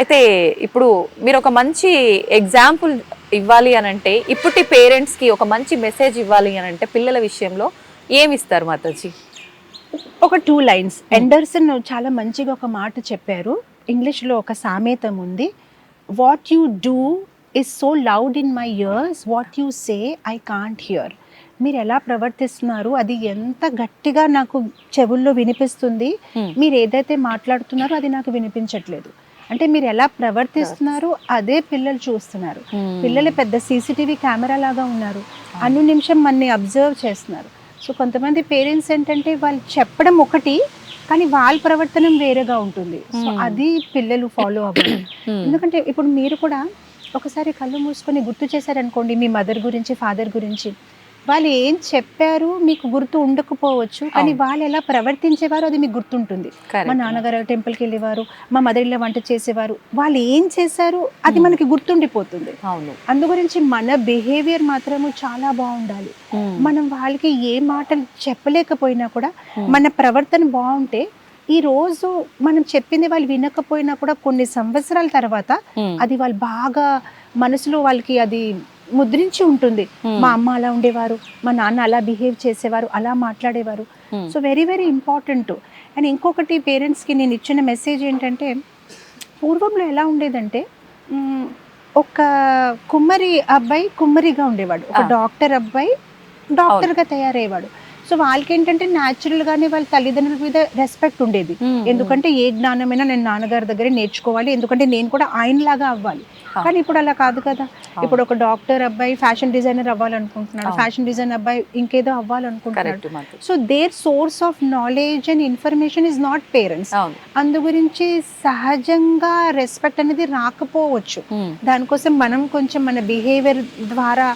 అయితే ఇప్పుడు మీరు ఒక మంచి ఎగ్జాంపుల్ ఇవ్వాలి అని అంటే ఇప్పటి పేరెంట్స్కి ఒక మంచి మెసేజ్ ఇవ్వాలి అని అంటే పిల్లల విషయంలో ఏమి ఇస్తారు మాతాజీ? ఒక టూ లైన్స్ ఎండర్సన్ చాలా మంచిగా ఒక మాట చెప్పారు. ఇంగ్లీష్లో ఒక సామెతం ఉంది. What you do is so loud in my ears what you say I can't hear మీరు ఎలా ప్రవర్తిస్తున్నారు? అది ఎంత గట్టిగా నాకు చెవుల్లో వినిపిస్తుంది? Hmm. మీరు ఏదైతే మాట్లాడుతున్నారో అది నాకు వినిపించట్లేదు. అంటే మీరు ఎలా ప్రవర్తిస్తున్నారు అదే పిల్లలు చూస్తున్నారు. పిల్లలు పెద్ద సీసీటీవీ కెమెరా లాగా ఉన్నారు. అను నిమిషం మనని అబ్జర్వ్ చేస్తున్నారు. సో కొంతమంది పేరెంట్స్ ఏంటంటే వాళ్ళు చెప్పడం ఒకటి కానీ వాళ్ళ ప్రవర్తనం వేరేగా ఉంటుంది. So Hmm. అది పిల్లలు ఫాలో అవ్వరు. ఎందుకంటే ఇప్పుడు మీరు కూడా ఒకసారి కళ్ళు మూసుకొని గుర్తు చేశారనుకోండి మీ మదర్ గురించి ఫాదర్ గురించి. వాళ్ళు ఏం చెప్పారు మీకు గుర్తు ఉండకపోవచ్చు కానీ. వాళ్ళు ఎలా ప్రవర్తించేవారు అది మీకు గుర్తుంటుంది. మా నాన్నగారు టెంపుల్కి వెళ్ళేవారు మా మదర్ ఇళ్ళ వంట చేసేవారు వాళ్ళు ఏం చేశారు అది. మనకి గుర్తుండిపోతుంది. అవును. అందు గురించి మన బిహేవియర్ మాత్రము చాలా బాగుండాలి. మనం వాళ్ళకి ఏ మాటలు చెప్పలేకపోయినా కూడా. మన ప్రవర్తన బాగుంటే ఈ రోజు మనం చెప్పింది వాళ్ళు వినకపోయినా కూడా కొన్ని సంవత్సరాల తర్వాత అది వాళ్ళు బాగా మనసులో వాళ్ళకి అది ముద్రించి ఉంటుంది. మా అమ్మ అలా ఉండేవారు మా నాన్న అలా బిహేవ్ చేసేవారు అలా మాట్లాడేవారు. So very very important and ఇంకొకటి పేరెంట్స్కి నేను ఇచ్చిన మెసేజ్ ఏంటంటే పూర్వంలో ఎలా ఉండేదంటే ఒక కుమ్మరి అబ్బాయి కుమ్మరిగా ఉండేవాడు. ఒక. డాక్టర్ అబ్బాయి డాక్టర్గా తయారయ్యేవాడు. సో వాళ్ళకి ఏంటంటే న్యాచురల్ గానే వాళ్ళ తల్లిదండ్రుల మీద రెస్పెక్ట్ ఉండేది. ఎందుకంటే ఏ జ్ఞానమైనా నేను నాన్నగారి దగ్గరే నేర్చుకోవాలి. ఎందుకంటే నేను కూడా ఆయనలాగా అవ్వాలి. ఆ. కానీ ఇప్పుడు అలా కాదు కదా. ఇప్పుడు ఒక డాక్టర్ అబ్బాయి ఫ్యాషన్ డిజైనర్ అవ్వాలనుకుంటున్నాడు. ఫ్యాషన్ డిజైన్ అబ్బాయి ఇంకేదో అవ్వాలనుకుంటున్నాడు. So their source of knowledge and information is not parents అందు గురించి సహజంగా రెస్పెక్ట్ అనేది రాకపోవచ్చు. దానికోసం మనం కొంచెం మన బిహేవియర్ ద్వారా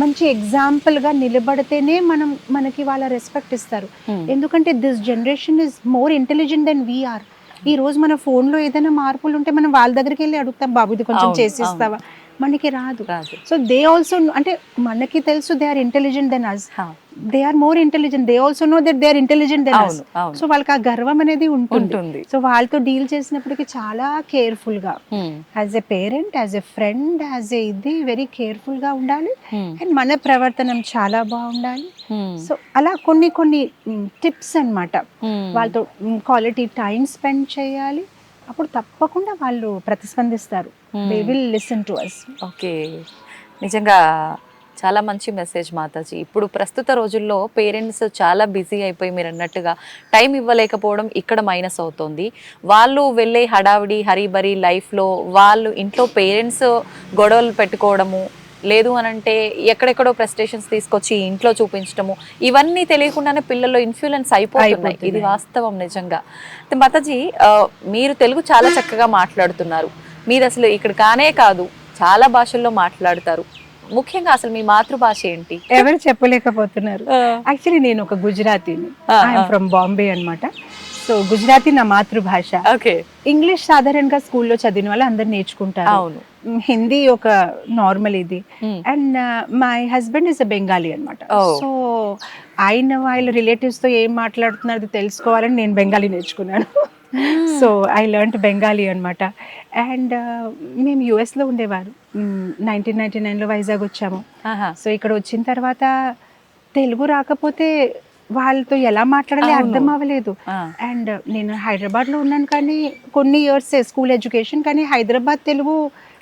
మంచి ఎగ్జాంపుల్గా నిలబడితేనే మనం మనకి వాళ్ళ రెస్పెక్ట్ ఇస్తారు. ఎందుకంటే this generation is more intelligent than we are ఈ రోజు మన ఫోన్లో ఏదైనా మార్పులు ఉంటే మనం వాళ్ళ దగ్గరికి వెళ్ళి అడుగుతాం బాబు ఇది కొంచెం అవును, చేసి ఇస్తావా? మనకి రాదు. రాదు. సో దే ఆల్సో అంటే మనకి తెలుసు they are intelligent than us హా, they are more intelligent they also know that they are intelligent than us so వాళ్ళకి ఆ గర్వం అనేది ఉంటుంది. సో వాళ్ళతో డీల్ చేసినప్పటికీ చాలా కేర్ఫుల్గా as a parent as a friend as a ఇది వెరీ కేర్ఫుల్గా ఉండాలి అండ్ మన ప్రవర్తనం చాలా బాగుండాలి. సో అలా కొన్ని కొన్ని టిప్స్ అన్నమాట. ఉమ్. వాళ్ళతో క్వాలిటీ టైం స్పెండ్ చేయాలి. అప్పుడు తప్పకుండా వాళ్ళు ప్రతిస్పందిస్తారు. They. Will listen to us okay. నిజంగా చాలా మంచి మెసేజ్ మాతాజీ. ఇప్పుడు ప్రస్తుత రోజుల్లో పేరెంట్స్ చాలా బిజీ అయిపోయి మీరు అన్నట్టుగా టైం ఇవ్వలేకపోవడం ఇక్కడ మైనస్ అవుతుంది. వాళ్ళు వెళ్ళే హడావిడి హరిబరి లైఫ్లో వాళ్ళు ఇంట్లో పేరెంట్స్ గొడవలు పెట్టుకోవడము లేదు అని అంటే ఎక్కడెక్కడో ప్రెస్టేషన్స్ తీసుకొచ్చి ఇంట్లో చూపించడము ఇవన్నీ తెలియకుండానే పిల్లల్లో ఇన్ఫ్లుయెన్స్ అయిపోతున్నాయి. ఇది. వాస్తవం నిజంగా. మాతాజీ మీరు తెలుగు చాలా చక్కగా మాట్లాడుతున్నారు. మీరు అసలు ఇక్కడ కానే కాదు చాలా భాషల్లో మాట్లాడతారు. ముఖ్యంగా అసలు మీ మాతృభాష ఏంటి? ఎవరు చెప్పలేకపోతున్నారు. యాక్చువల్లీ నేను ఒక గుజరాతీని. ఫ్రమ్ బాంబే అన్నమాట. సో గుజరాతీ నా మాతృభాష. ఓకే. ఇంగ్లీష్ సాధారణంగా స్కూల్లో చదివిన వాళ్ళు అందరు నేర్చుకుంటారు. అవును. హిందీ ఒక నార్మల్ ఇది. And my husband is a Bengali అనమాట. సో ఆయన వాళ్ళ relatives తో ఏం మాట్లాడుతున్నారు తెలుసుకోవాలని నేను బెంగాలీ నేర్చుకున్నాను సో ఐ లెర్న్ బెంగాలీ అనమాట అండ్ మేము US లో ఉండేవారు నైన్టీన్ నైన్టీ నైన్లో వైజాగ్ వచ్చాము. సో ఇక్కడ వచ్చిన తర్వాత తెలుగు రాకపోతే వాళ్ళతో ఎలా మాట్లాడాలి. అర్థం అవ్వలేదు. అండ్ నేను హైదరాబాద్లో ఉన్నాను కానీ కొన్ని ఇయర్స్ స్కూల్ ఎడ్యుకేషన్ కానీ హైదరాబాద్ తెలుగు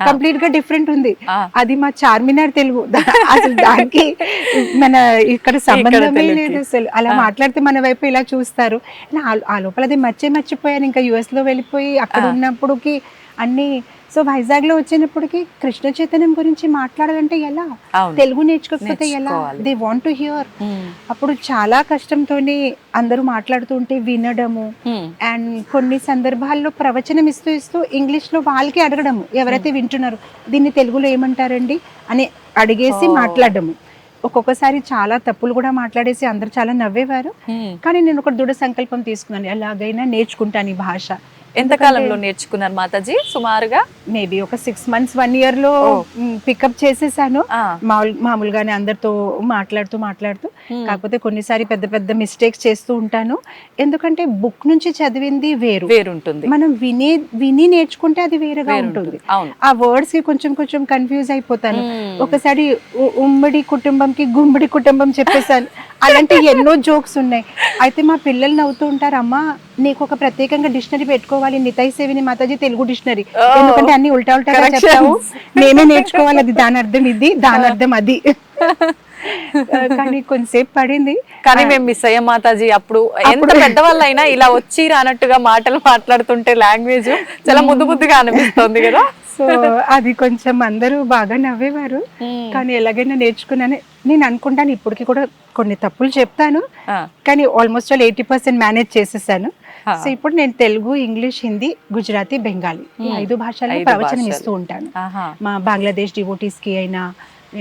కంప్లీట్గా డిఫరెంట్ ఉంది. అది మా చార్మినార్ తెలుగు అసలు దానికి మన ఇక్కడ సంబంధమే. లేదు అసలు అలా. మాట్లాడితే మన వైపు ఇలా చూస్తారు ఆ- లోపల అది మర్చి మర్చిపోయాను ఇంకా యుఎస్లో వెళ్ళిపోయి అక్కడ. ఉన్నప్పుడుకి అన్ని సో వైజాగ్లో వచ్చినప్పటికి కృష్ణ చైతన్యం గురించి మాట్లాడాలంటే ఎలా? తెలుగు నేర్చుకోకపోతే ఎలా. దే వాంట్ టు హియర్ అప్పుడు చాలా కష్టంతోనే అందరూ మాట్లాడుతుంటే వినడము. అండ్ కొన్ని సందర్భాల్లో ప్రవచనం ఇస్తూ ఇస్తూ ఇంగ్లీష్లో వాళ్ళకి అడగడము. ఎవరైతే వింటున్నారు దీన్ని తెలుగులో ఏమంటారండి? అని అడిగేసి. మాట్లాడడము. ఒక్కొక్కసారి చాలా తప్పులు కూడా మాట్లాడేసి అందరు చాలా నవ్వేవారు. ఉమ్, కానీ నేను ఒక దృఢ సంకల్పం తీసుకున్నాను. ఎలాగైనా నేర్చుకుంటాను ఈ భాష. ఎంత కాలంలో నేర్చుకున్నారు మాతాజీ? సుమారుగా? మేబీ ఒక సిక్స్ మంత్స్ వన్ ఇయర్లో. పికప్ చేసేసాను. మామూలుగానే అందరితో మాట్లాడుతూ మాట్లాడుతూ. కాకపోతే కొన్నిసారి పెద్ద పెద్ద మిస్టేక్స్ చేస్తూ ఉంటాను. ఎందుకంటే బుక్ నుంచి చదివింది వేరు. వేరుంటుంది. మనం వినే విని నేర్చుకుంటే అది వేరుగా ఉంటుంది. ఆ వర్డ్స్కి కొంచెం కొంచెం కన్ఫ్యూజ్ అయిపోతాను. ఒకసారి ఉమ్మడి కుటుంబంకి గుమ్మడి కుటుంబం చెప్పేసాను అలాంటి ఎన్నో జోక్స్ ఉన్నాయి. అయితే మా పిల్లలు నవ్వుతూ ఉంటారు అమ్మా నీకు ఒక ప్రత్యేకంగా డిక్షనరీ పెట్టుకోవాలి. నితై సేవిని మాతాజీ తెలుగు డిక్షనరీ. ఎందుకంటే అన్ని ఉల్టా ఉల్టా. చెప్తావు. మేమే నేర్చుకోవాలి అది దాని అర్థం ఇది దాని అర్థం అది. కానీ కొంతసేపు పడింది. కానీ మేము మిస్ అయ్యాం మాతాజీ. అప్పుడు ఎంత పెద్దవాళ్ళు అయినా ఇలా వచ్చి రానట్టుగా మాటలు మాట్లాడుతుంటే లాంగ్వేజ్ చాలా ముద్దు ముద్దుగా అనిపిస్తుంది కదా. సో అది కొంచెం అందరూ బాగా నవ్వేవారు. కానీ ఎలాగైనా నేర్చుకున్నాను. నేను అనుకుంటాను ఇప్పటికి కూడా కొన్ని తప్పులు చెప్తాను. కానీ almost all eighty percent manage చేసేసాను. సో ఇప్పుడు నేను తెలుగు ఇంగ్లీష్ హిందీ గుజరాతీ బెంగాలీ ఈ. ఐదు భాషల్లో ప్రవచనం. ఇస్తూ ఉంటాను. మా బంగ్లాదేశ్ డివోటీస్కి అయినా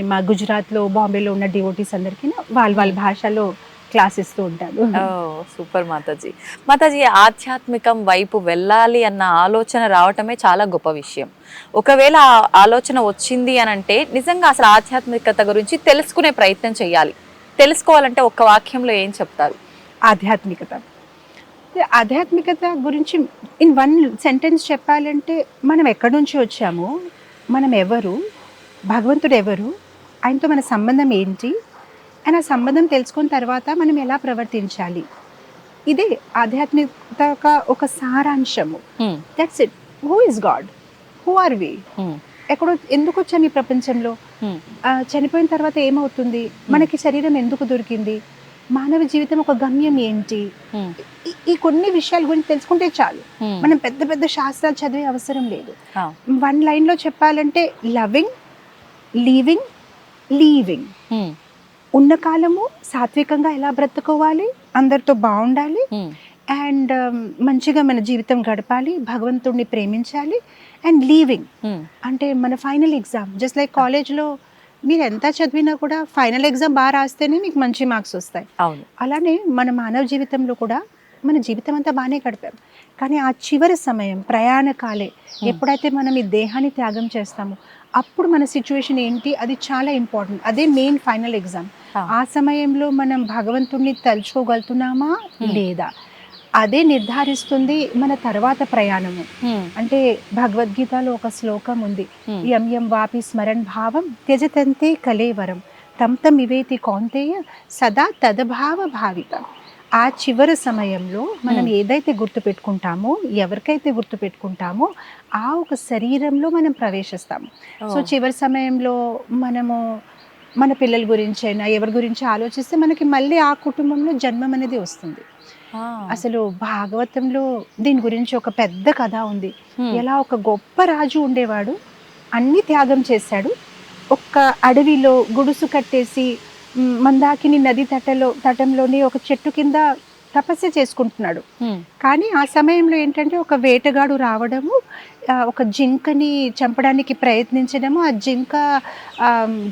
మా గుజరాత్లో బాంబేలో ఉన్న డివోటీస్ అందరికీ వాళ్ళ వాళ్ళ భాషలో క్లాస్ ఇస్తూ ఉంటాను. ఓ సూపర్ మాతాజీ. మాతాజీ ఆధ్యాత్మికం వైపు వెళ్ళాలి అన్న ఆలోచన రావటమే చాలా గొప్ప విషయం. ఒకవేళ ఆలోచన వచ్చింది అని అంటే నిజంగా అసలు ఆధ్యాత్మికత గురించి తెలుసుకునే ప్రయత్నం చేయాలి. తెలుసుకోవాలంటే ఒక్క వాక్యంలో ఏం చెప్తారు? ఆధ్యాత్మికత. ఆధ్యాత్మికత గురించి ఇన్ వన్ సెంటెన్స్ చెప్పాలంటే మనం ఎక్కడి నుంచి వచ్చాము మనం ఎవరు భగవంతుడు ఎవరు ఆయనతో మన సంబంధం ఏంటి అండ్ ఆ సంబంధం తెలుసుకున్న తర్వాత మనం ఎలా ప్రవర్తించాలి. ఇదే ఆధ్యాత్మికత ఒక సారాంశము. That's it who is God who are we ఎక్కడో ఎందుకు వచ్చాము ఈ ప్రపంచంలో? ఆ, చనిపోయిన తర్వాత ఏమవుతుంది? మనకి శరీరం ఎందుకు దొరికింది? మానవ జీవితం ఒక గమ్యం ఏంటి? ఈ- కొన్ని విషయాల గురించి తెలుసుకుంటే చాలు. మనం పెద్ద పెద్ద శాస్త్రాలు చదివే అవసరం లేదు. వన్ లైన్లో చెప్పాలంటే లవింగ్ లీవింగ్ లీవింగ్. ఉన్న కాలము సాత్వికంగా ఎలా బ్రతుకోవాలి? అందరితో బాగుండాలి. అండ్ మంచిగా మన జీవితం గడపాలి భగవంతుడిని ప్రేమించాలి. And leaving. అంటే మన ఫైనల్ ఎగ్జామ్ జస్ట్ లైక్ కాలేజ్లో మీరు ఎంత చదివినా కూడా ఫైనల్ ఎగ్జామ్ బాగా రాస్తేనే మీకు మంచి మార్క్స్ వస్తాయి. అవును. అలానే మన మానవ జీవితంలో కూడా మన జీవితం అంతా బాగానే గడిపాం. కానీ ఆ చివరి సమయం ప్రయాణకాలే ఎప్పుడైతే మనం ఈ దేహాన్ని త్యాగం చేస్తామో అప్పుడు మన సిచ్యువేషన్ ఏంటి అది చాలా ఇంపార్టెంట్ అదే మెయిన్ ఫైనల్ ఎగ్జామ్ ఆ. సమయంలో మనం భగవంతుణ్ణి తలుచుకోగలుగుతున్నామా లేదా? అదే నిర్ధారిస్తుంది మన తర్వాత ప్రయాణము. అంటే భగవద్గీతలో ఒక శ్లోకం ఉంది. యం యం వాపి స్మరణ్ భావం త్యజతంతే కలేవరం తం తం ఇవేతి కౌంతేయ సదా తదభావ భావిత. ఆ చివరి సమయంలో మనం. ఏదైతే గుర్తు పెట్టుకుంటామో ఎవరికైతే గుర్తు పెట్టుకుంటామో ఆ ఒక శరీరంలో మనం ప్రవేశిస్తాము. సో. చివరి సమయంలో మనము మన పిల్లల గురించి అయినా ఎవరి గురించి ఆలోచిస్తే మనకి మళ్ళీ ఆ కుటుంబంలో జన్మం అనేది వస్తుంది. అసలు భాగవతంలో దీని గురించి ఒక పెద్ద కథ ఉంది. ఎలా ఒక గొప్ప రాజు ఉండేవాడు అన్ని త్యాగం చేశాడు. ఒక్క అడవిలో గుడుసు కట్టేసి మందాకిని నది తటలో తటంలోని ఒక చెట్టు కింద తపస్సు చేసుకుంటున్నాడు. హ్మ్, కానీ ఆ సమయంలో ఏంటంటే ఒక వేటగాడు రావడము ఒక జింకని చంపడానికి ప్రయత్నించడము ఆ జింక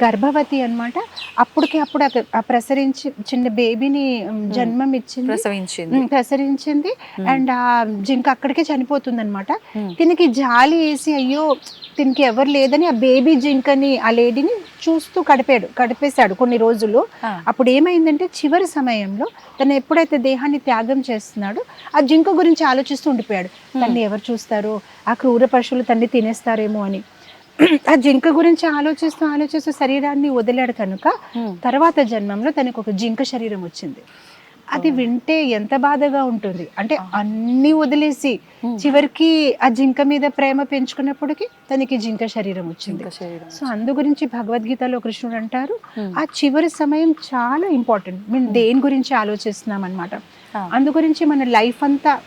గర్భవతి అన్నమాట అప్పటికి అప్పుడు ఆ- ప్రసరించి చిన్న బేబీని మ్, జన్మం ఇచ్చింది ప్రసవించింది. ప్రసరించింది Hmm. అండ్ ఆ జింక అక్కడికే చనిపోతుంది అనమాట దీనికి జాలి వేసి అయ్యో దీనికి ఎవరు లేదని ఆ బేబీ జింకని ఆ లేడీని చూస్తూ గడిపాడు గడిపేశాడు కొన్ని రోజులు. అప్పుడు ఏమైందంటే చివరి సమయంలో తను ఎప్పుడైతే దేహాన్ని త్యాగం చేస్తున్నాడో ఆ జింక గురించి ఆలోచిస్తూ ఉండిపోయాడు. తన్ని ఎవరు చూస్తారో? ఆ క్రూర పశువులు తన్ని తినేస్తారేమో అని. ఆ జింక గురించి ఆలోచిస్తూ ఆలోచిస్తూ శరీరాన్ని వదిలాడు కనుక. తర్వాత జన్మంలో తనకు ఒక జింక శరీరం వచ్చింది. అది వింటే ఎంత బాధగా ఉంటుంది. అంటే అన్ని వదిలేసి. చివరికి ఆ జింక మీద ప్రేమ పెంచుకున్నప్పటికీ తనకి జింక శరీరం వచ్చింది. సో అందు గురించి భగవద్గీతలో కృష్ణుడు అంటారు. ఆ చివరి సమయం చాలా ఇంపార్టెంట్. మేము దేని గురించి ఆలోచిస్తున్నాం అనమాట. అందు గురించి మన లైఫ్ అంతా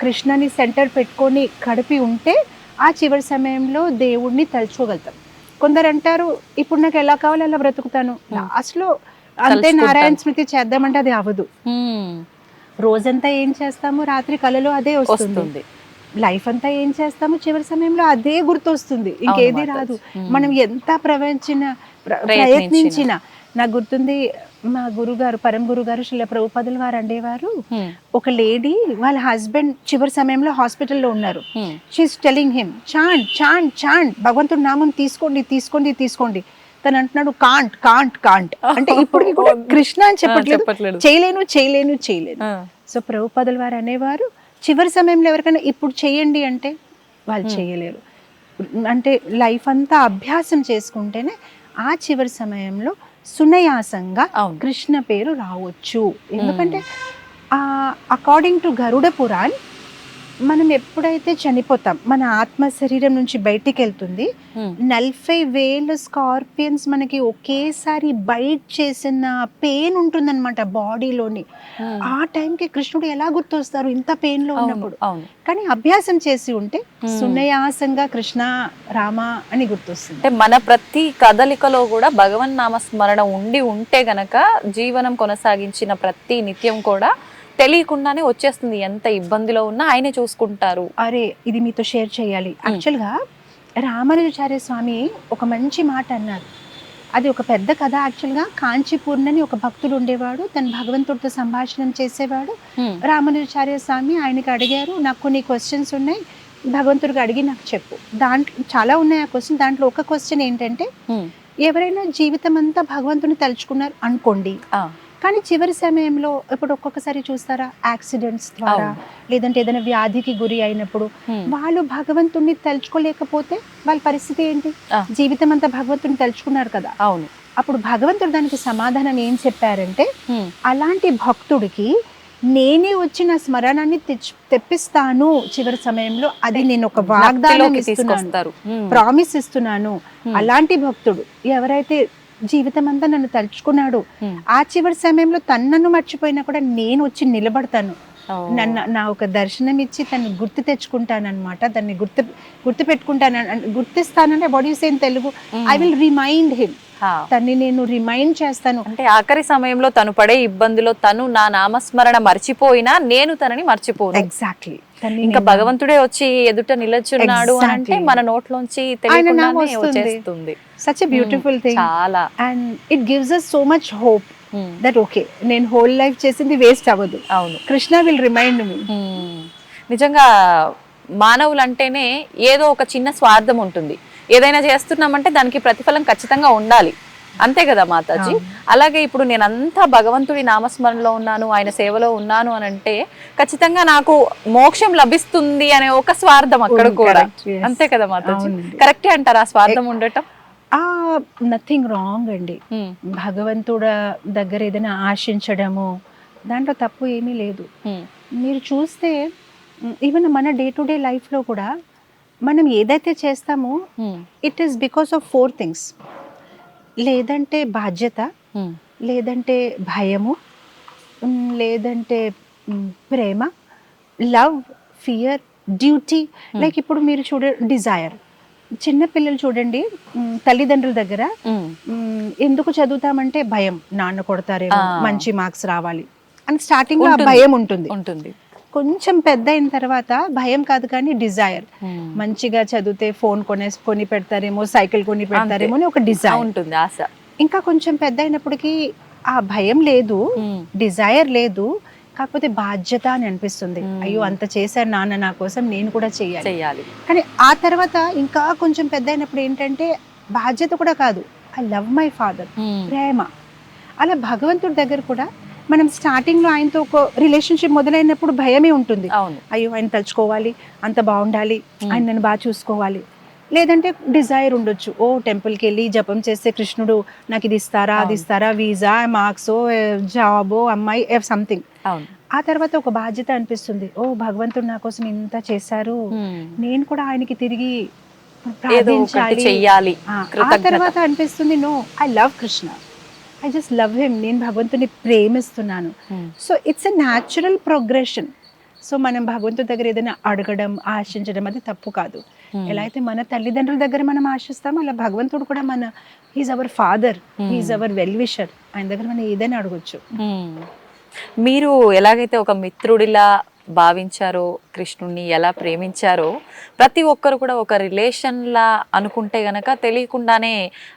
కృష్ణని సెంటర్ పెట్టుకొని గడిపి ఉంటే ఆ చివరి సమయంలో దేవుణ్ణి తలుచుకోగలుగుతాం. కొందరు అంటారు ఇప్పుడు నాకు ఎలా కావాలో అలా బ్రతుకుతాను? లాస్ట్లో అంతే. నారాయణ స్మృతి చేద్దామంటే అది అవ్వదు. రోజంతా ఏం చేస్తాము? రాత్రి కళలో అదే వస్తుంది. లైఫ్ అంతా ఏం చేస్తాము? చివరి సమయంలో అదే గుర్తొస్తుంది. ఇంకేది రాదు. మనం ఎంత ప్రవచించిన ప్ర- ప్రయత్నించినా. నాకు గుర్తుంది మా గురుగారు పరం గురుగారు శిల ప్రభుపదుల వారు అండేవారు. ఒక లేడీ వాళ్ళ హస్బెండ్ చివరి సమయంలో హాస్పిటల్లో ఉన్నారు. She is telling him chant chant chant భగవంతుడి నామం తీసుకోండి తీసుకోండి తీసుకోండి. తను అంటున్నాడు కాంట్ కాంట్ కాంట్. అంటే ఇప్పటికి కూడా కృష్ణ అని చెప్పట్లేదు. చేయలేను చేయలేను చేయలేను. సో ప్రభుపదుల వారు అనేవారు చివరి సమయంలో ఎవరికైనా ఇప్పుడు చేయండి అంటే వాళ్ళు చేయలేరు. అంటే లైఫ్ అంతా అభ్యాసం చేసుకుంటేనే ఆ చివరి సమయంలో సునయాసంగా. కృష్ణ పేరు రావచ్చు. ఎందుకంటే అకార్డింగ్ టు గరుడ పురాణ్ మనం ఎప్పుడైతే చనిపోతాం మన ఆత్మ శరీరం నుంచి బయటికి వెళ్తుంది. నలభై వేల స్కార్పియన్స్ మనకి ఒకేసారి బైట్ చేసిన పెయిన్ ఉంటుందన్నమాట బాడీలోని. ఆ టైంకి కృష్ణుడు ఎలా గుర్తొస్తారు ఇంత పెయిన్లో ఉన్నప్పుడు కానీ అభ్యాసం చేసి ఉంటే. సునయాసంగా కృష్ణ రామ అని గుర్తొస్తుంది అంటే మన ప్రతి కదలికలో కూడా భగవన్ నామ స్మరణ ఉండి ఉంటే గనక జీవనం కొనసాగించిన ప్రతి నిత్యం కూడా తెలియకుండానే వచ్చేస్తుంది ఎంత ఇబ్బందిలో ఉన్నా ఆయనే చూసుకుంటారు. అరే ఇది మీతో షేర్ చేయాలి. యాక్చువల్గా రామానుజాచార్య స్వామి ఒక మంచి మాట అన్నారు. అది ఒక పెద్ద కథ యాక్చువల్గా. కాంచీపూర్ణని ఒక భక్తుడు ఉండేవాడు తను భగవంతుడితో సంభాషణం చేసేవాడు. రామానుజాచార్య స్వామి ఆయనకి అడిగారు నాకు కొన్ని క్వశ్చన్స్ ఉన్నాయి భగవంతుడికి అడిగి నాకు చెప్పు. దాంట్లో చాలా ఉన్నాయి ఆ క్వశ్చన్ దాంట్లో ఒక క్వశ్చన్ ఏంటంటే. ఎవరైనా జీవితం అంతా భగవంతుని తలుచుకున్నారు అనుకోండి. కానీ చివరి సమయంలో ఇప్పుడు ఒక్కొక్కసారి చూస్తారా యాక్సిడెంట్స్ ద్వారా. లేదంటే ఏదైనా వ్యాధికి గురి అయినప్పుడు. వాళ్ళు భగవంతుణ్ణి తలుచుకోలేకపోతే వాళ్ళ పరిస్థితి ఏంటి. జీవితం అంతా భగవంతుని తలుచుకున్నారు కదా అవును అప్పుడు భగవంతుడు దానికి సమాధానం ఏం చెప్పారంటే. అలాంటి భక్తుడికి నేనే వచ్చి నా స్మరణాన్ని తెచ్చు తెప్పిస్తాను చివరి సమయంలో అది నేను ఒక వాగ్దానం ఇస్తున్నాను. ప్రామిస్ ఇస్తున్నాను. అలాంటి భక్తుడు ఎవరైతే జీవితం అంతా నన్ను తలుచుకున్నాడు. ఆ చివరి సమయంలో తను నన్ను మర్చిపోయినా కూడా నేను వచ్చి నిలబడతాను. నన్ను నా ఒక దర్శనం ఇచ్చి తను గుర్తు తెచ్చుకుంటానన్నమాట. దాన్ని గుర్తు గుర్తు పెట్టుకుంటాను. గుర్తిస్తానంటే body same Telugu Hmm. I will remind him. తన్ని నేను రిమైండ్ చేస్తాను. అంటే ఆఖరి సమయంలో తను పడే ఇబ్బందిలో తను నా నామస్మరణ మర్చిపోయినా నేను తనని మర్చిపోను. ఎగ్జాక్ట్లీ ఇంకా భగవంతుడే వచ్చి ఎదుట నిలచున్నాడు అంటే. మన నోట్లోంచి. వచ్చేస్తుంది. సచ్ బ్యూటిఫుల్ థింగ్ చాలా. And it gives us so much hope. That okay నేను హోల్ లైఫ్ చేసింది వేస్ట్ అవ్వదు. అవును. Krishna will remind me. నిజంగా మానవులు అంటేనే ఏదో ఒక చిన్న స్వార్థం ఉంటుంది. ఏదైనా చేస్తున్నామంటే దానికి ప్రతిఫలం ఖచ్చితంగా ఉండాలి. అంతే కదా మాతాజీ అలాగే ఇప్పుడు నేను అంతా భగవంతుడి నామస్మరణలో ఉన్నాను ఆయన సేవలో ఉన్నాను అని అంటే ఖచ్చితంగా నాకు మోక్షం లభిస్తుంది అనే ఒక స్వార్థం అక్కడ కూడా. అంతే కదా మాతాజీ. కరెక్టే అంటారా ఆ స్వార్థం ఉండటం ఆ నథింగ్ రాంగ్ అండి. భగవంతుడ దగ్గర ఏదైనా ఆశించడము దాంట్లో తప్పు ఏమీ లేదు. మీరు చూస్తే ఈవెన్ మన డే టు డే లైఫ్లో కూడా మనం ఏదైతే చేస్తామో. It is because of four things లేదంటే బాధ్యత. లేదంటే భయము లేదంటే ప్రేమ లవ్ ఫియర్ డ్యూటీ. లైక్ ఇప్పుడు మీరు చూడ డిజైర్. చిన్న పిల్లలు చూడండి తల్లిదండ్రుల దగ్గర ఎందుకు చదువుతామంటే భయం. నాన్న కొడతారేమో. మంచి మార్క్స్ రావాలి. అని స్టార్టింగ్లో. భయం ఉంటుంది. ఉంటుంది. కొంచెం పెద్ద అయిన తర్వాత భయం కాదు కానీ డిజైర్. హ్మ్. మంచిగా చదివితే ఫోన్ కొనే కొని పెడతారేమో సైకిల్ కొని పెడతారేమో అని ఒక డిజైర్. ఉంటుంది ఆశ. ఇంకా కొంచెం పెద్ద అయినప్పటికీ ఆ భయం లేదు హ్మ్. డిజైర్ లేదు కాకపోతే బాధ్యత అని అనిపిస్తుంది. Hmm. అయ్యో అంత చేశారు నాన్న నా కోసం నేను కూడా చేయాలి కానీ ఆ తర్వాత ఇంకా కొంచెం పెద్ద అయినప్పుడు ఏంటంటే బాధ్యత కూడా కాదు. I love my father. ప్రేమ. అలా భగవంతుడి దగ్గర కూడా మనం స్టార్టింగ్లో ఆయనతో ఒక రిలేషన్షిప్ మొదలైనప్పుడు భయమే ఉంటుంది. అయ్యో ఆయన తలుచుకోవాలి అంత బాగుండాలి. ఆయన నన్ను బాగా చూసుకోవాలి. లేదంటే డిజైర్ ఉండొచ్చు. ఓ టెంపుల్కి వెళ్ళి జపం చేస్తే కృష్ణుడు నాకు ఇది ఇస్తారా అది. ఇస్తారా వీసా మార్క్స్ జాబో అమ్మాయి సంథింగ్ ఆ తర్వాత ఒక బాధ్యత అనిపిస్తుంది. ఓ భగవంతుడు నా కోసం ఇంత చేశారు. నేను కూడా ఆయనకి తిరిగి ప్రార్థించాలి. ఆ. తర్వాత అనిపిస్తుంది no I love Krishna I just love him నేను భగవంతుని ప్రేమిస్తున్నాను. So it's a natural progression so మనం భగవంతుడి దగ్గర ఏదైనా అడగడం ఆశించడం అది తప్పు కాదు. Hmm. ఎలా అయితే మన తల్లిదండ్రుల దగ్గర మనం ఆశిస్తామో అలా భగవంతుడు కూడా మన he's our father he's our well wisher ఆయన దగ్గర మనం ఏదైనా అడగొచ్చు. మ్మ్. మీరు ఎలాగైతే ఒక మిత్రుడిలా భావించారో కృష్ణుణ్ణి ఎలా ప్రేమించారో ప్రతి ఒక్కరు కూడా ఒక రిలేషన్లా అనుకుంటే గనక తెలియకుండానే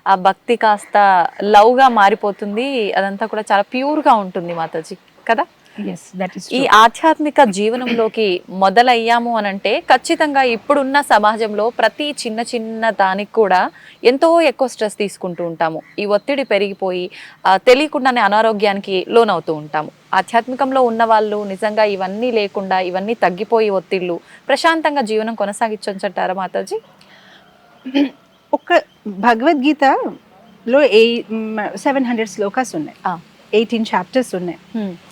ఆ భక్తి కాస్త లవ్గా మారిపోతుంది. అదంతా కూడా చాలా ప్యూర్గా ఉంటుంది మాతాజీ కదా? ఈ ఆధ్యాత్మిక జీవనంలోకి మొదలయ్యాము అని అంటే ఖచ్చితంగా ఇప్పుడున్న సమాజంలో ప్రతి చిన్న చిన్న దానికి కూడా ఎంతో ఎక్కువ స్ట్రెస్ తీసుకుంటూ ఉంటాము. ఈ ఒత్తిడి పెరిగిపోయి తెలియకుండానే అనారోగ్యానికి లోనవుతూ ఉంటాము. ఆధ్యాత్మికంలో ఉన్న వాళ్ళు నిజంగా ఇవన్నీ లేకుండా ఇవన్నీ తగ్గిపోయి ఒత్తిళ్ళు ప్రశాంతంగా జీవనం కొనసాగించంటారా మాతాజీ? ఒక భగవద్గీతలో ఏ సెవెన్ హండ్రెడ్ శ్లోకాస్ ఉన్నాయి. ఆ. ఎయిటీన్ చాప్టర్స్ ఉన్నాయి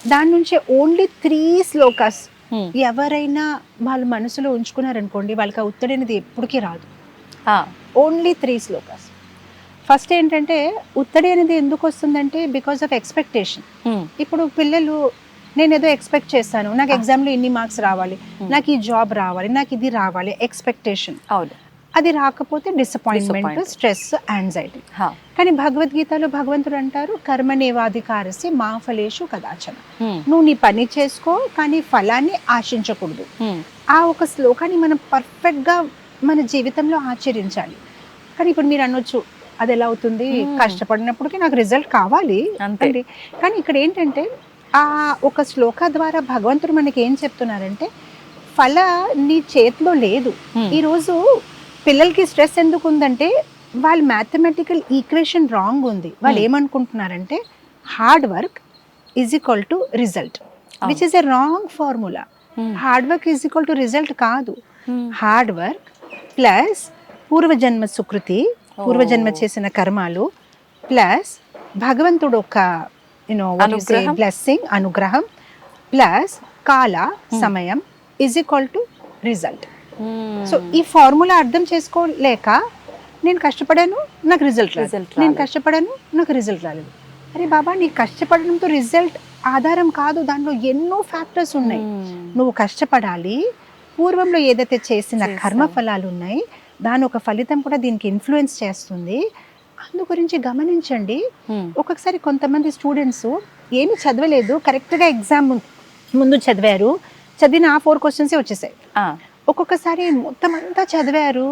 దాని నుంచి ఓన్లీ త్రీ శ్లోకాస్ హ్మ్. ఎవరైనా వాళ్ళ మనసులో ఉంచుకున్నారనుకోండి వాళ్ళకి ఆ ఒత్తిడి అనేది ఎప్పటికీ రాదు ఓన్లీ త్రీ శ్లోకాస్ ఫస్ట్ ఏంటంటే ఒత్తిడి అనేది ఎందుకు వస్తుందంటే బికాస్ ఆఫ్ ఎక్స్పెక్టేషన్. ఇప్పుడు పిల్లలు నేను ఏదో ఎక్స్పెక్ట్ చేస్తాను నాకు. ఎగ్జామ్లో ఇన్ని మార్క్స్ రావాలి Hmm. నాకు ఈ జాబ్ రావాలి నాకు ఇది రావాలి ఎక్స్పెక్టేషన్ అవును అది రాకపోతే డిసప్పాయింట్మెంట్. Stress anxiety. కానీ భగవద్గీతలో భగవంతుడు అంటారు కర్మనేవాధికారసి మా ఫలేషు కదాచన. నువ్వు నీ పని చేసుకో కానీ ఫలాన్ని ఆశించకూడదు. ఆ ఒక శ్లోకాన్ని మనం పర్ఫెక్ట్గా మన జీవితంలో ఆచరించాలి కానీ ఇప్పుడు మీరు అనొచ్చు అది ఎలా అవుతుంది. కష్టపడినప్పటికీ నాకు రిజల్ట్ కావాలి అంతే కానీ ఇక్కడ ఏంటంటే ఆ ఒక శ్లోక ద్వారా భగవంతుడు మనకి ఏం చెప్తున్నారంటే ఫల నీ చేతిలో లేదు. ఈరోజు పిల్లలకి స్ట్రెస్ ఎందుకు ఉందంటే వాళ్ళ మ్యాథమెటికల్ ఈక్వేషన్ రాంగ్ ఉంది వాళ్ళు Hmm. ఏమనుకుంటున్నారంటే hard work is equal to result which is a wrong formula. Hard work is equal to result కాదు. హార్డ్ వర్క్ ప్లస్ పూర్వజన్మ సుకృతి పూర్వజన్మ చేసిన కర్మాలు ప్లస్ భగవంతుడు ఒక యూనో అనుగ్రహం. బ్లెస్సింగ్ అనుగ్రహం ప్లస్ కాల సమయం is equal to result. So ఈ ఫార్ములా అర్థం చేసుకోలేక నేను కష్టపడాను నాకు రిజల్ట్ Result నేను. కష్టపడాను నాకు రిజల్ట్ రాలేదు అరే బాబా నీ కష్టపడడంతో రిజల్ట్ ఆధారం కాదు దాంట్లో ఎన్నో ఫ్యాక్టర్స్ ఉన్నాయి. నువ్వు కష్టపడాలి పూర్వంలో ఏదైతే చేసిన. కర్మ ఫలాలు ఉన్నాయి దాని ఒక ఫలితం కూడా దీనికి ఇన్ఫ్లుయెన్స్ చేస్తుంది అందు గురించి గమనించండి. ఒక్కొక్కసారి కొంతమంది స్టూడెంట్స్ ఏమి చదవలేదు కరెక్ట్గా ఎగ్జామ్ ముందు చదివారు చదివిన ఆ ఫోర్ క్వశ్చన్సే వచ్చేసాయి ఒక్కొక్కసారి మొత్తం అంతా చదివారు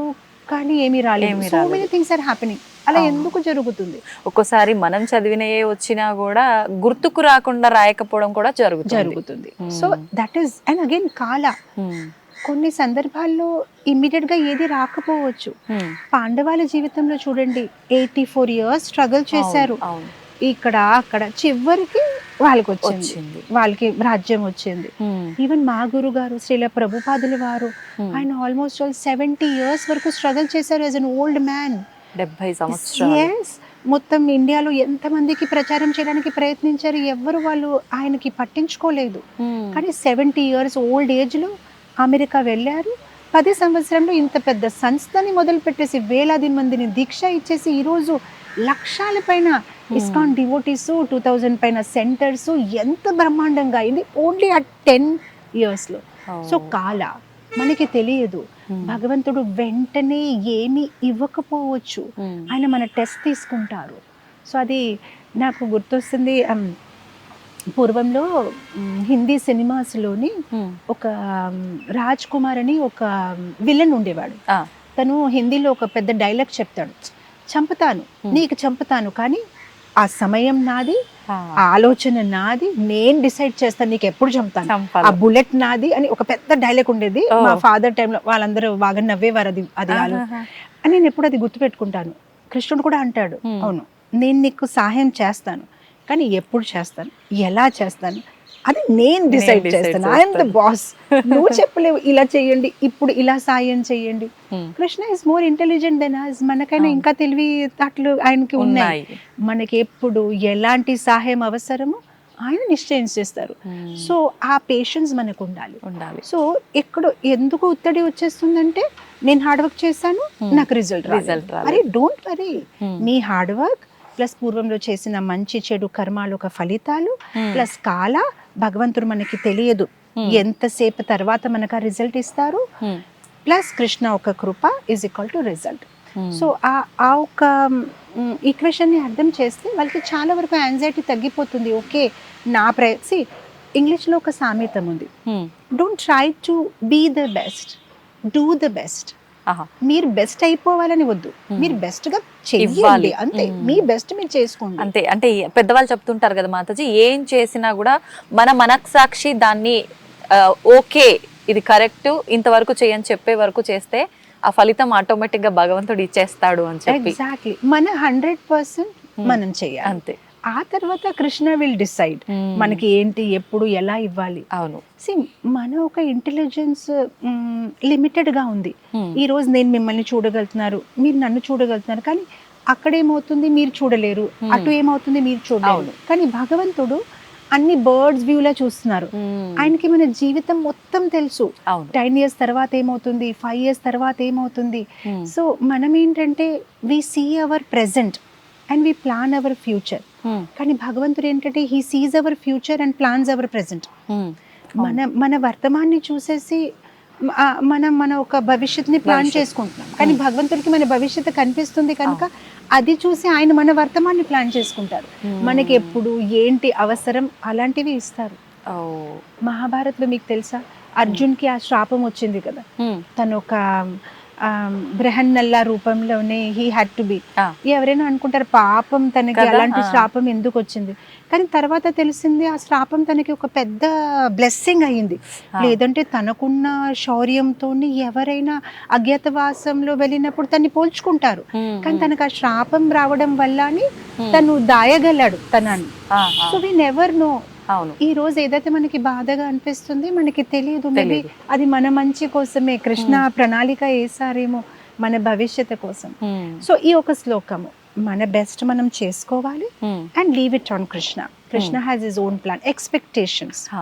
కానీ ఏమీ రాలేదు so. Many things are happening అలా. ఎందుకు జరుగుతుంది ఒక్కోసారి మనం చదివినయే వచ్చినా కూడా గుర్తుకు రాకుండా రాయకపోవడం కూడా జరుగుతుంది జరుగుతుంది Hmm. So that is and again కాల హ్మ్. కొన్ని సందర్భాల్లో ఇమ్మీడియట్గా ఏది రాకపోవచ్చు హ్మ్. పాండవాల జీవితంలో చూడండి ఎయిటీ ఫోర్ ఇయర్స్ స్ట్రగుల్ చేశారు. ఇక్కడ అక్కడ చివరికి వాళ్ళకి వచ్చింది. వాళ్ళకి రాజ్యం వచ్చింది. ఈవెన్ మా గురుగారు శ్రీల ప్రభుపాదుల వారు. ఆయన ఆల్మోస్ట్ ఆల్ సెవెంటీ ఇయర్స్ వరకు స్ట్రగుల్ చేశారు యాజ్ అన్ ఓల్డ్ మ్యాన్ డెబ్బై సంవత్సరాలు. ఎస్ మొత్తం ఇండియాలో ఎంతమందికి ప్రచారం చేయడానికి ప్రయత్నించారు ఎవరు వాళ్ళు ఆయనకి పట్టించుకోలేదు. కానీ సెవెంటీ ఇయర్స్ ఓల్డ్ ఏజ్లో అమెరికా వెళ్ళారు. పది సంవత్సరంలో ఇంత పెద్ద సంస్థని మొదలుపెట్టేసి వేలాది మందిని దీక్ష ఇచ్చేసి ఈరోజు లక్షల పైన ఇస్కాన్ డివోటీస్ టూ థౌజండ్ పైన సెంటర్స్ ఎంత బ్రహ్మాండంగా అయింది ఓన్లీ ఆ టెన్ ఇయర్స్లో. సో కాల మనకి తెలియదు హ్మ్. భగవంతుడు వెంటనే ఏమి ఇవ్వకపోవచ్చు హ్మ్. ఆయన మన టెస్ట్ తీసుకుంటారు సో అది నాకు గుర్తొస్తుంది పూర్వంలో హిందీ సినిమాస్లోని హ్మ్. ఒక రాజ్ కుమార్ అని ఒక విలన్ ఉండేవాడు. తను హిందీలో ఒక పెద్ద డైలాగ్ చెప్తాడు చంపుతాను Hmm. నీకు చంపుతాను కానీ ఆ సమయం నాది ఆలోచన నాది నేను డిసైడ్ చేస్తాను నీకు ఎప్పుడు చంపుతాను ఆ. బుల్లెట్ నాది అని ఒక పెద్ద డైలాగ్ ఉండేది. మా ఫాదర్ టైంలో వాళ్ళందరూ బాగా నవ్వేవారు అది అది. అని నేను ఎప్పుడు అది గుర్తుపెట్టుకుంటాను కృష్ణుడు కూడా అంటాడు. అవును నేను నీకు సహాయం చేస్తాను కానీ ఎప్పుడు చేస్తాను ఎలా చేస్తాను అది నేను డిసైడ్ చేస్తాను ఐఎమ్ ద. బాస్ నువ్వు చెప్పలేవు ఇలా చేయండి ఇప్పుడు ఇలా సాయం చేయండి. Krishna is more intelligent than us మనకైనా. ఇంకా తెలివి తట్లు ఆయనకి ఉన్నాయి మనకి ఎప్పుడు ఎలాంటి సహాయం అవసరమో ఆయన నిశ్చయం చేస్తారు. సో ఆ పేషెన్స్ మనకు ఉండాలి ఉండాలి సో ఎక్కడో ఎందుకు ఒత్తిడి వచ్చేస్తుందంటే నేను హార్డ్ వర్క్ చేశాను. నాకు రిజల్ట్ రాలేదు. అరే డోంట్ వరీ. నీ హార్డ్ వర్క్ ప్లస్ పూర్వంలో చేసిన మంచి చెడు కర్మాలు ఒక ఫలితాలు హ్మ్. ప్లస్ కాల భగవంతుడు మనకి తెలియదు హ్మ్. ఎంతసేపు తర్వాత మనకు ఆ రిజల్ట్ ఇస్తారు హ్మ్. ప్లస్ కృష్ణ ఒక కృప is equal to result. So ఆ ఆ ఒక ఈక్వేషన్ని అర్థం చేస్తే వాళ్ళకి చాలా వరకు యాంగ్జైటీ తగ్గిపోతుంది ఓకే నా ప్రయ సి ఇంగ్లీష్లో ఒక సామెతం ఉంది. Don't try to be the best do the best. మీరు బెస్ట్ అయిపోవాలని వద్దు. మీరు బెస్ట్గా చెయ్యాలి. అంతే. మీ బెస్ట్ మీరు చేసుకోండి. అంతే. అంటే పెద్దవాళ్ళు చెప్తుంటారు కదా మాతాజీ ఏం చేసినా కూడా మన మనస్సాక్షి దాన్ని ఓకే ఇది కరెక్ట్ ఇంతవరకు చేయని చెప్పే వరకు చేస్తే ఆ ఫలితం ఆటోమేటిక్గా భగవంతుడు ఇచ్చేస్తాడు అని చెప్పి. ఎగ్జాక్ట్లీ మన హండ్రెడ్ పర్సెంట్ మనం చేయాలి. అంతే. ఆ తర్వాత కృష్ణ విల్ డిసైడ్ మ్మ్. మనకి ఏంటి ఎప్పుడు ఎలా ఇవ్వాలి అవును సి మన ఒక ఇంటెలిజెన్స్ లిమిటెడ్గా ఉంది హ్మ్. ఈ రోజు నేను మిమ్మల్ని చూడగలుగుతున్నారు మీరు నన్ను చూడగలుగుతున్నారు కానీ అక్కడ ఏమవుతుంది మీరు చూడలేరు Hmm. అటు ఏమవుతుంది మీరు చూడలేరు. కానీ భగవంతుడు అన్ని బర్డ్స్ వ్యూలా చూస్తున్నారు. ఆయనకి మన జీవితం మొత్తం తెలుసు టెన్ ఇయర్స్ తర్వాత ఏమవుతుంది ఫైవ్ ఇయర్స్ తర్వాత ఏమవుతుంది. సో మనం ఏంటంటే we see our present and we plan our future. కానీ భగవంతుడు ఏంటంటే he sees our future and plans our present hmm. మన మన వర్తమాన్ని చూసేసి మనం మన ఒక భవిష్యత్తుని ప్లాన్. చేసుకుంటున్నాం కానీ భగవంతుడికి మన భవిష్యత్తు కనిపిస్తుంది కనుక అది చూసి ఆయన మన వర్తమాన్ని ప్లాన్ చేసుకుంటారు Hmm. మనకి ఎప్పుడు ఏంటి అవసరం అలాంటివి ఇస్తారు ఓ. మహాభారత్లో మీకు తెలుసా అర్జున్కి ఆ శ్రాపం వచ్చింది కదా హ్మ్. తను ఒక ఆ, బృహన్నల్లా రూపంలోనే హీ హ్యాడ్ టు బి. ఎవరైనా అనుకుంటారు పాపం తనకి? అలాంటి. శ్రాపం ఎందుకు వచ్చింది కానీ తర్వాత తెలిసింది ఆ శ్రాపం తనకి ఒక పెద్ద బ్లెస్సింగ్ అయ్యింది. లేదంటే తనకున్న శౌర్యంతో ఎవరైనా అజ్ఞాతవాసంలో వెళ్ళినప్పుడు తన్ని పోల్చుకుంటారు. కానీ తనకు ఆ శ్రాపం రావడం వల్ల. తను దాయగలడు తనని. సో వి నెవర్ నో అవును. ఈ రోజు ఏదైతే మనకి బాధగా అనిపిస్తుంది మనకి తెలియదు. మేబీ. అది మన మంచి కోసమే. కృష్ణ ప్రణాళిక వేసారేమో మన భవిష్యత్తు కోసం. సో ఈ ఒక శ్లోకము మన బెస్ట్ మనం చేసుకోవాలి. And leave it on Krishna Krishna has his own plan expectations.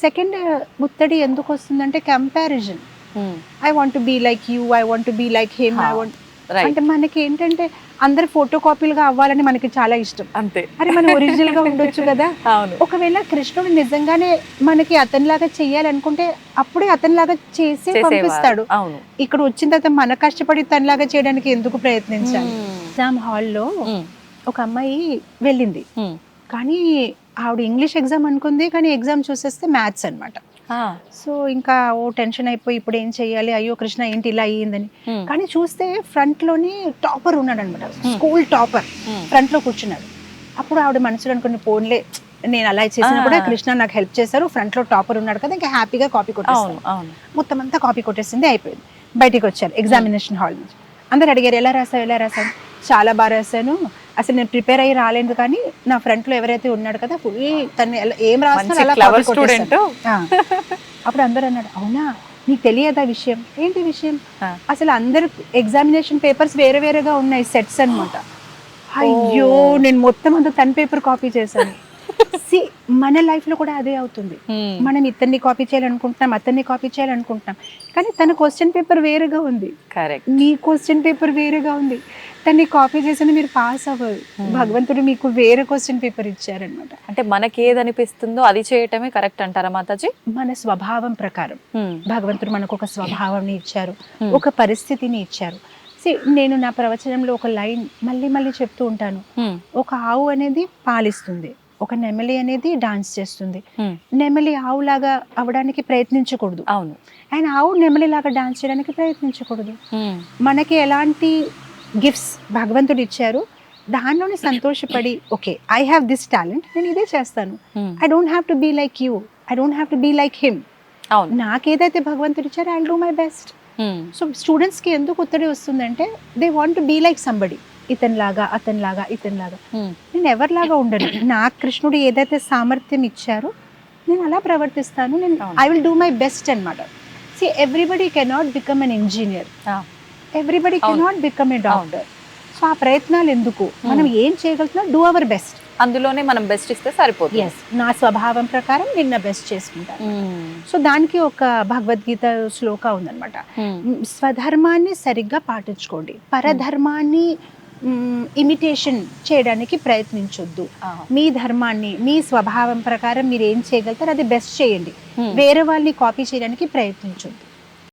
Second ముత్తడి ఎందుకు వస్తుందంటే comparison. I want be like you I want be like him I want అంటే మనకి ఏంటంటే అందరు ఫోటో కాపీలుగా అవ్వాలని మనకి చాలా ఇష్టం అంతే అరే మనం ఒరిజినల్గా ఉండొచ్చు కదా అవును ఒకవేళ కృష్ణుడు నిజంగానే మనకి అతనిలాగా చెయ్యాలనుకుంటే అప్పుడే అతనిలాగా చేసి. పంపిస్తాడు అవును ఇక్కడ వచ్చిన తర్వాత మన కష్టపడి తనలాగా చేయడానికి ఎందుకు ప్రయత్నించాలి. ఎగ్జామ్ హాల్లో హ్మ్. ఒక అమ్మాయి వెళ్ళింది హ్మ్. కానీ ఆవిడ ఇంగ్లీష్ ఎగ్జామ్ అనుకుంది కానీ ఎగ్జామ్ చూసేస్తే మ్యాథ్స్ అన్నమాట ఆ. సో ఇంకా ఓ టెన్షన్ అయిపోయి ఇప్పుడు ఏం చేయాలి అయ్యో కృష్ణ ఏంటి ఇలా అయ్యిందని. కానీ చూస్తే ఫ్రంట్లోని టాపర్ ఉన్నాడు అనమాట స్కూల్ టాపర్. ఫ్రంట్లో కూర్చున్నాడు. అప్పుడు ఆవిడ మనసులో అనుకుని పోన్లే నేను అలా చేసినా కూడా. కృష్ణ నాకు హెల్ప్ చేశారు. ఫ్రంట్లో టాపర్ ఉన్నాడు కదా ఇంకా హ్యాపీగా కాపీ కొట్టేస్తాను మొత్తం అంతా కాపీ కొట్టేసింది అయిపోయింది. బయటికి వచ్చారు ఎగ్జామినేషన్ హాల్ నుంచి. అందరు అడిగారు ఎలా రాసావు ఎలా రాసావు? చాలా బాగా రాశాను. అసలు నేను ప్రిపేర్ అయ్యి రాలేదు కానీ నా ఫ్రంట్లో ఎవరైతే ఉన్నాడు కదా ఫుల్ తను ఏం ఆ. అప్పుడు అందరూ అన్నాడు అవునా? నీకు తెలియదా విషయం? ఏంటి విషయం. అసలు అందరు ఎగ్జామినేషన్ పేపర్స్ వేరే వేరేగా ఉన్నాయి సెట్స్ అన్నమాట. అయ్యో నేను మొత్తం అంతా తన పేపర్ కాపీ చేశాను. సి మన లైఫ్లో కూడా అదే అవుతుంది. మనం ఇతన్ని కాపీ చేయాలనుకుంటున్నాం అతన్ని కాపీ చేయాలనుకుంటున్నాం. కానీ తన క్వశ్చన్ పేపర్ వేరేగా ఉంది. కరెక్ట్ మీ క్వశ్చన్ పేపర్ వేరేగా ఉంది. తన్ని కాపీ చేసిన మీరు పాస్ అవ్వరు. భగవంతుడు మీకు వేరే క్వశ్చన్ పేపర్ ఇచ్చారనమాట అంటే మనకి ఏది అనిపిస్తుందో అది చేయటమే కరెక్ట్ అంటారా మాతాజీ? మన స్వభావం ప్రకారం. హ్మ్. భగవంతుడు మనకు ఒక స్వభావాన్ని ఇచ్చారు. Hmm. ఒక పరిస్థితిని ఇచ్చారు. నేను నా ప్రవచనంలో ఒక లైన్ మళ్ళీ మళ్ళీ చెప్తూ ఉంటాను. ఒక ఆవు అనేది పాలిస్తుంది. ఒక నెమలి అనేది డాన్స్ చేస్తుంది. నెమలి ఆవులాగా అవడానికి ప్రయత్నించకూడదు. అవును. అండ్ ఆవు నెమలిలాగా డాన్స్ చేయడానికి ప్రయత్నించకూడదు. మనకి ఎలాంటి గిఫ్ట్స్ భగవంతుడు ఇచ్చారు దానిలోనే సంతోషపడి okay I have this talent నేను ఇదే చేస్తాను. I don't have to be like you I don't have to be like him నాకేదైతే భగవంతుడు ఇచ్చారో I do my best. So స్టూడెంట్స్కి ఎందుకు ఒత్తిడి వస్తుందంటే they want be like somebody ఇతనిలాగా అతనిలాగా ఇతనిలాగా. నేను ఎవరిలాగా ఉండను. నాకు కృష్ణుడు ఏదైతే సామర్థ్యం ఇచ్చారో నేను అలా ప్రవర్తిస్తాను. నేను. I will do my best అనమాట see everybody cannot become an engineer. Everybody. Cannot become a doctor so ఆ ప్రయత్నాలు ఎందుకు? మనం ఏం చేయగలుగుతున్నాం? డూ అవర్ బెస్ట్ అందులోనే మనం బెస్ట్ ఇస్తే సరిపోతుంది. ఎస్ నా స్వభావం ప్రకారం నేను నా బెస్ట్ చేసుకుంటాను. సో దానికి ఒక భగవద్గీత శ్లోక. మ్, స్వధర్మాన్ని సరిగ్గా పాటించుకోండి. పరధర్మాన్ని ఇమిటేషన్ చేయడానికి ప్రయత్నించొద్దు. మీ ధర్మాన్ని మీ స్వభావం ప్రకారం మీరు ఏం చేయగలుగుతారు అది బెస్ట్ చేయండి. వేరే వాళ్ళని కాపీ చేయడానికి ప్రయత్నించొద్దు